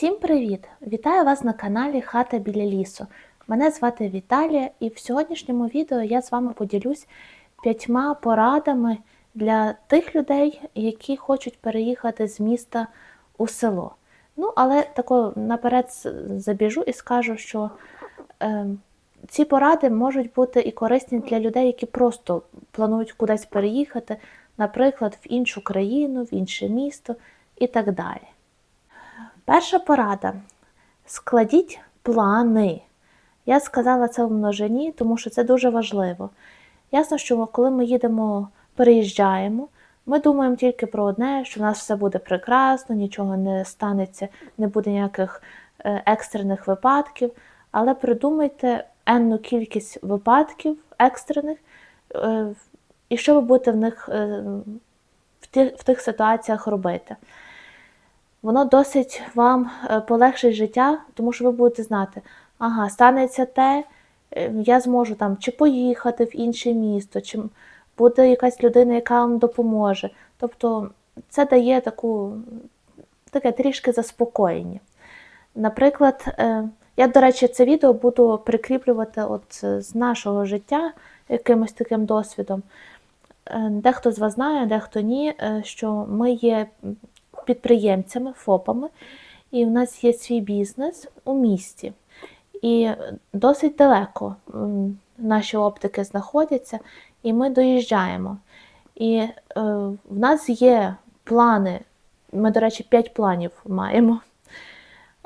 Всім привіт! Вітаю вас на каналі Хата біля лісу. Мене звати Віталія, і в сьогоднішньому відео я з вами поділюсь п'ятьма порадами для тих людей, які хочуть переїхати з міста у село. Ну, але тако наперед забіжу і скажу, що е, ці поради можуть бути і корисні для людей, які просто планують кудись переїхати, наприклад, в іншу країну, в інше місто і так далі. Перша порада. Складіть плани. Я сказала це в множині, тому що це дуже важливо. Ясно, що коли ми їдемо, переїжджаємо, ми думаємо тільки про одне, що в нас все буде прекрасно, нічого не станеться, не буде ніяких е, екстрених випадків. Але придумайте енну кількість випадків екстрених, е, і що ви будете в них е, в тих, в тих ситуаціях робити воно досить вам е, полегшить життя, тому що ви будете знати, ага, станеться те, е, я зможу там чи поїхати в інше місто, чи буде якась людина, яка вам допоможе. Тобто це дає таку, таке трішки заспокоєння. Наприклад, е, я, до речі, це відео буду прикріплювати от з нашого життя якимось таким досвідом. Дехто з вас знає, дехто ні, що ми є підприємцями, ФОПами, і в нас є свій бізнес у місті. І досить далеко наші оптики знаходяться, і ми доїжджаємо. І е, в нас є плани, ми, до речі, 5 планів маємо.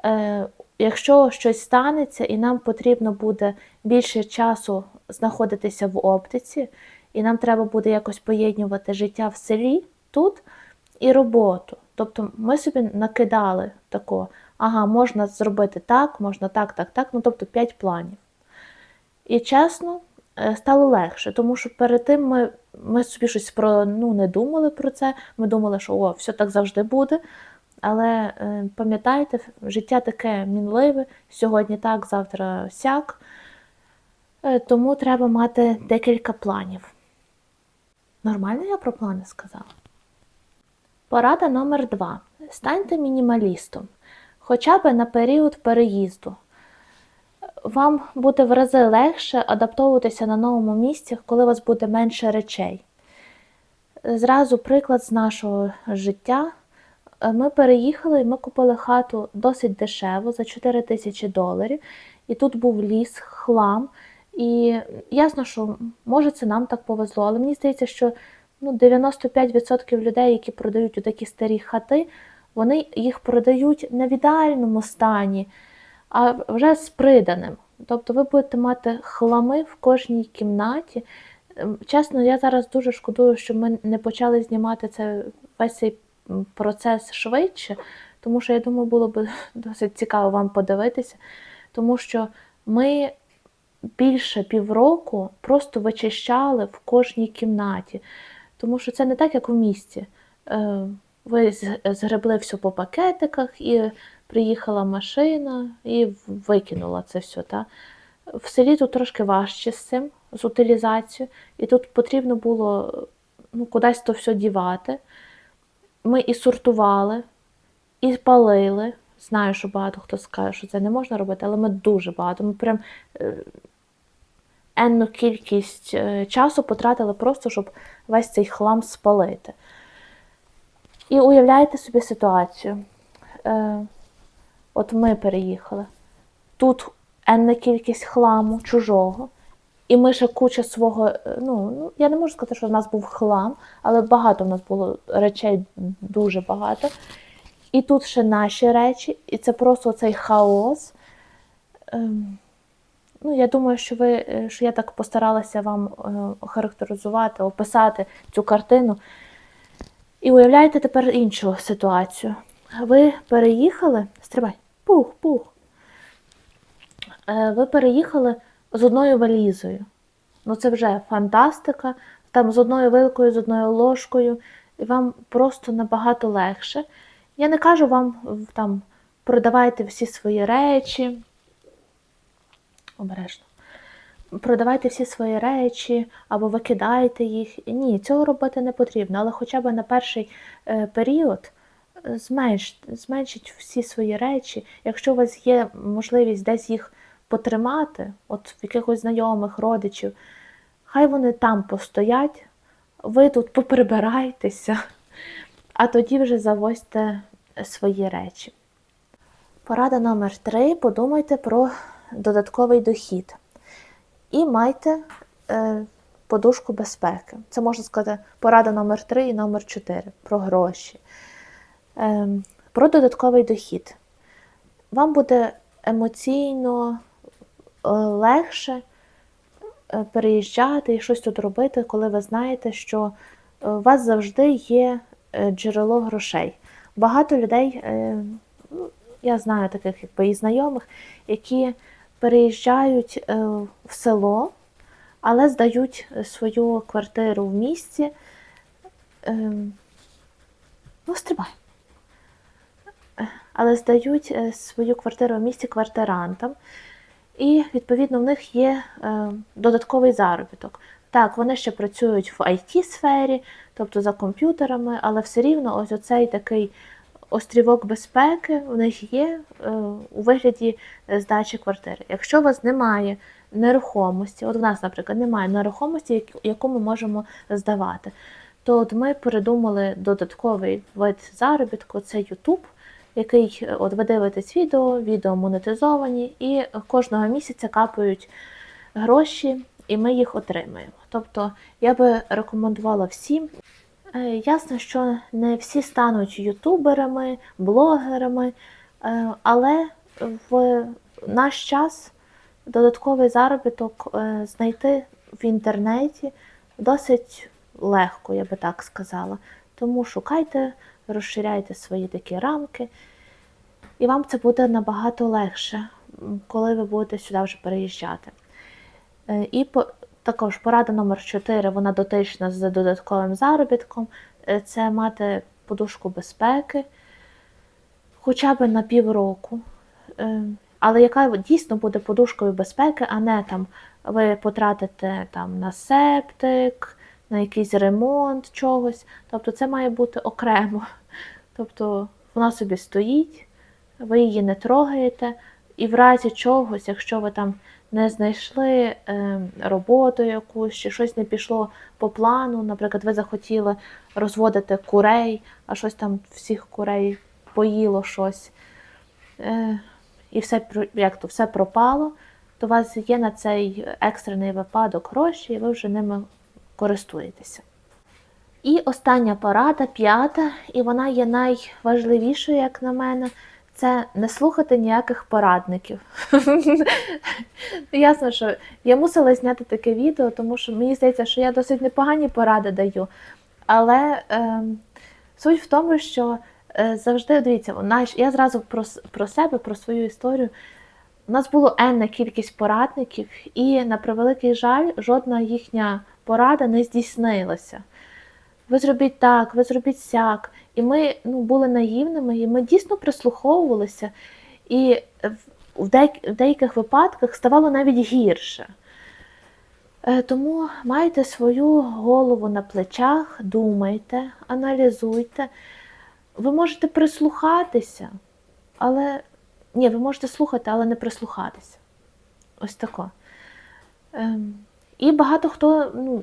Е, якщо щось станеться, і нам потрібно буде більше часу знаходитися в оптиці, і нам треба буде якось поєднувати життя в селі тут і роботу. Тобто ми собі накидали тако, ага, можна зробити так, можна так, так, так, ну тобто 5 планів. І чесно, е, стало легше, тому що перед тим ми, ми собі щось про ну, не думали про це. Ми думали, що о, все так завжди буде. Але е, пам'ятайте, життя таке мінливе, сьогодні так, завтра сяк. Е, Тому треба мати декілька планів. Нормально я про плани сказала? Порада номер два. Станьте мінімалістом, хоча б на період переїзду. Вам буде в рази легше адаптовуватися на новому місці, коли у вас буде менше речей. Зразу приклад з нашого життя. Е, Ми переїхали і ми купили хату досить дешево за 4 тисячі доларів. І тут був ліс, хлам. І ясно, що може це нам так повезло, але мені здається, що ну, 95% людей, які продають такі старі хати, вони їх продають не в ідеальному стані, а вже з приданим. Тобто ви будете мати хлами в кожній кімнаті. Ем, Чесно, я зараз дуже шкодую, що ми не почали знімати це весь цей процес швидше, тому що я думаю, було б досить цікаво вам подивитися, тому що ми більше півроку просто вичищали в кожній кімнаті. Тому що це не так, як у місті. Е, Ви згребли все по пакетиках, і приїхала машина і викинула це все. Та? В селі тут трошки важче з цим, з утилізацією, і тут потрібно було ну, кудись то все дівати. Ми і сортували, і палили. Знаю, що багато хто скаже, що це не можна робити, але ми дуже багато. Ми прям е, енну кількість е, часу потратили просто, щоб весь цей хлам спалити. І уявляєте собі ситуацію. Е, от ми переїхали. Тут енна кількість хламу чужого, і ми ще куча свого. е, Ну, я не можу сказати, що в нас був хлам, але багато в нас було речей, дуже багато. І тут ще наші речі, і це просто цей хаос. Ем, Ну, я думаю, що ви е, що я так постаралася вам е, охарактеризувати, описати цю картину. І уявляєте тепер іншу ситуацію. Ви переїхали, стрибай, пух, пух. Е, Ви переїхали з одною валізою. Ну, це вже фантастика. Там з одною вилкою, з одною ложкою, і вам просто набагато легше. Я не кажу вам там продавайте всі свої речі обережно. Продавайте всі свої речі або викидайте їх. Ні, цього робити не потрібно, але хоча б на перший е, період зменшити, зменшіть всі свої речі. Якщо у вас є можливість десь їх потримати, от в якихось знайомих, родичів, хай вони там постоять, ви тут поприбирайтеся, а тоді вже завозьте свої речі. Порада номер три. Подумайте про додатковий дохід. І майте е, подушку безпеки. Це можна сказати порада номер 3 і номер 4 про гроші. Е, про додатковий дохід. Вам буде емоційно е, легше е, переїжджати і щось тут робити, коли ви знаєте, що е, у вас завжди є джерело грошей. Багато людей, я знаю таких якби і знайомих, які переїжджають е, в село, але здають свою квартиру в місті. ем, Ну, стрибай. Але здають е, свою квартиру в місті квартирантам, і, відповідно, в них є е, додатковий заробіток. Так, вони ще працюють в IT-сфері, тобто за комп'ютерами, але все рівно ось оцей такий острівок безпеки в них є е, у вигляді е, здачі квартири. Якщо у вас немає нерухомості, от в нас, наприклад, немає нерухомості, яку ми можемо здавати, то от ми придумали додатковий вид заробітку це YouTube, який е, от ви дивитесь відео, відео монетизовані, і кожного місяця капають гроші, і ми їх отримаємо. Тобто я би рекомендувала всім. Е, Ясно, що не всі стануть ютуберами, блогерами, е, але в наш час додатковий заробіток е, знайти в інтернеті досить легко, я би так сказала. Тому шукайте, розширяйте свої такі рамки, і вам це буде набагато легше, коли ви будете сюди вже переїжджати. І також порада номер 4, вона дотична з додатковим заробітком. Е, Це мати подушку безпеки хоча б на півроку. Е, Але яка дійсно буде подушкою безпеки, а не там ви потратите там на септик, на якийсь ремонт чогось. Тобто це має бути окремо. Тобто вона собі стоїть, ви її не трогаєте, і в разі чогось, якщо ви там не знайшли е, роботу якусь, чи щось не пішло по плану, наприклад, ви захотіли розводити курей, а щось там всіх курей поїло щось, е, і все, як то, все пропало, то у вас є на цей екстрений випадок гроші, і ви вже ними користуєтеся. І остання порада, п'ята, і вона є найважливішою, як на мене, це не слухати ніяких порадників. Ясно, що я мусила зняти таке відео, тому що мені здається, що я досить непогані поради даю. Але ем, суть в тому, що е, завжди дивіться, наш, я зразу про, про себе, про свою історію. У нас було енна кількість порадників, і на превеликий жаль, жодна їхня порада не здійснилася. Ви зробіть так, ви зробіть сяк. І ми ну, були наївними, і ми дійсно прислуховувалися, і в- в деяк- в деяких випадках ставало навіть гірше. Е, Тому майте свою голову на плечах, думайте, аналізуйте. Ви можете прислухатися, але ні, ви можете слухати, але не прислухатися. Ось тако. Ем, І багато хто, ну,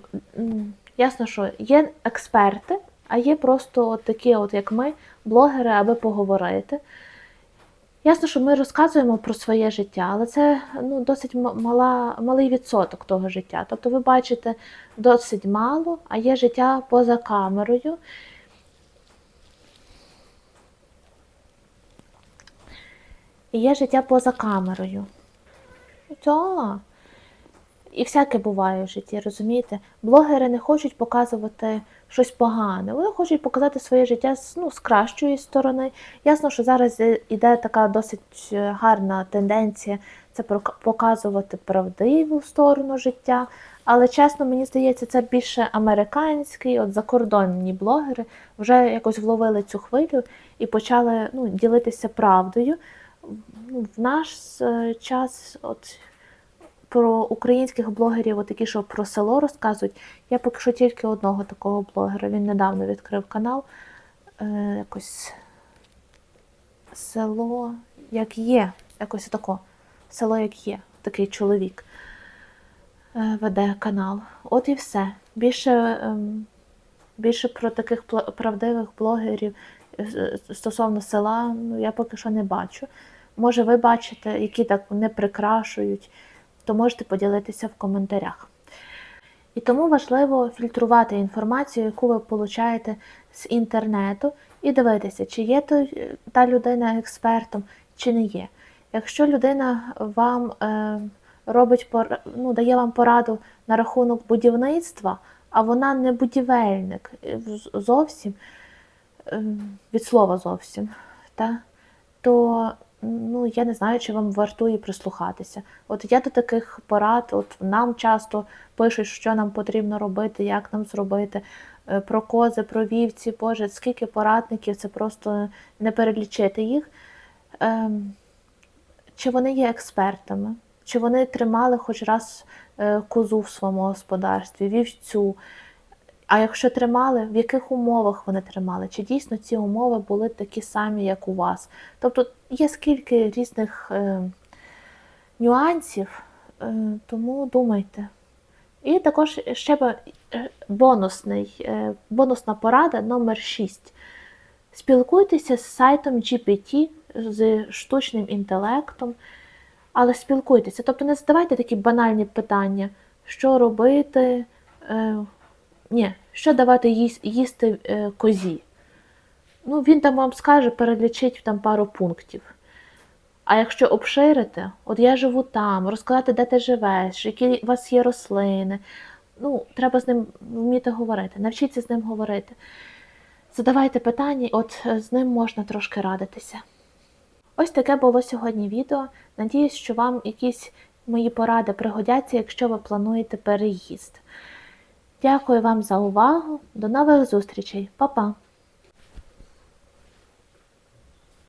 ясно, що є експерти, а є просто такі, от як ми, блогери, аби поговорити. Ясно, що ми розказуємо про своє життя, але це ну, досить мала, малий відсоток того життя. Тобто ви бачите досить мало, а є життя поза камерою. І є життя поза камерою. Так. І всяке буває в житті, розумієте? Блогери не хочуть показувати щось погане, вони хочуть показати своє життя ну, з кращої сторони. Ясно, що зараз іде така досить е, гарна тенденція це показувати правдиву сторону життя. Але чесно, мені здається, це більше американський, от закордонні блогери вже якось вловили цю хвилю і почали ну, ділитися правдою. Ну, В наш е, час, от про українських блогерів, такі, що про село розказують. Я поки що тільки одного такого блогера. Він недавно відкрив канал. Е, якось село як є. Якось тако. Село як є. Такий чоловік е, веде канал. От і все. Більше, ем, більше про таких правдивих блогерів е, стосовно села, ну, я поки що не бачу. Може, ви бачите, які так не прикрашують, то можете поділитися в коментарях. І тому важливо фільтрувати інформацію, яку ви получаєте з інтернету, і дивитися, чи є той, та людина експертом, чи не є. Якщо людина вам е, робить ну, дає вам пораду на рахунок будівництва, а вона не будівельник е, зовсім, е, від слова зовсім, та, то ну, я не знаю, чи вам вартує прислухатися. От я до таких порад, от нам часто пишуть, що нам потрібно робити, як нам зробити. Е, Про кози, про вівці, Боже, скільки порадників, це просто не перелічити їх. Ем, чи вони є експертами, чи вони тримали хоч раз е, козу в своєму господарстві, вівцю. А якщо тримали, в яких умовах вони тримали? Чи дійсно ці умови були такі самі, як у вас? Тобто є скільки різних е, нюансів, е, тому думайте. І також ще е, бонусний, е, бонусна порада номер 6. Спілкуйтеся з сайтом GPT, з штучним інтелектом, але спілкуйтеся. Тобто не задавайте такі банальні питання, що робити, е, ні, що давати їс- їсти е, козі. Ну, він там вам скаже, перелічить там пару пунктів. А якщо обширити, от я живу там, розказати, де ти живеш, які у вас є рослини. Ну, треба з ним вміти говорити, навчіться з ним говорити. Задавайте питання, от е, з ним можна трошки радитися. Ось таке було сьогодні відео. Надіюсь, що вам якісь мої поради пригодяться, якщо ви плануєте переїзд. Дякую вам за увагу. До нових зустрічей. Па-па!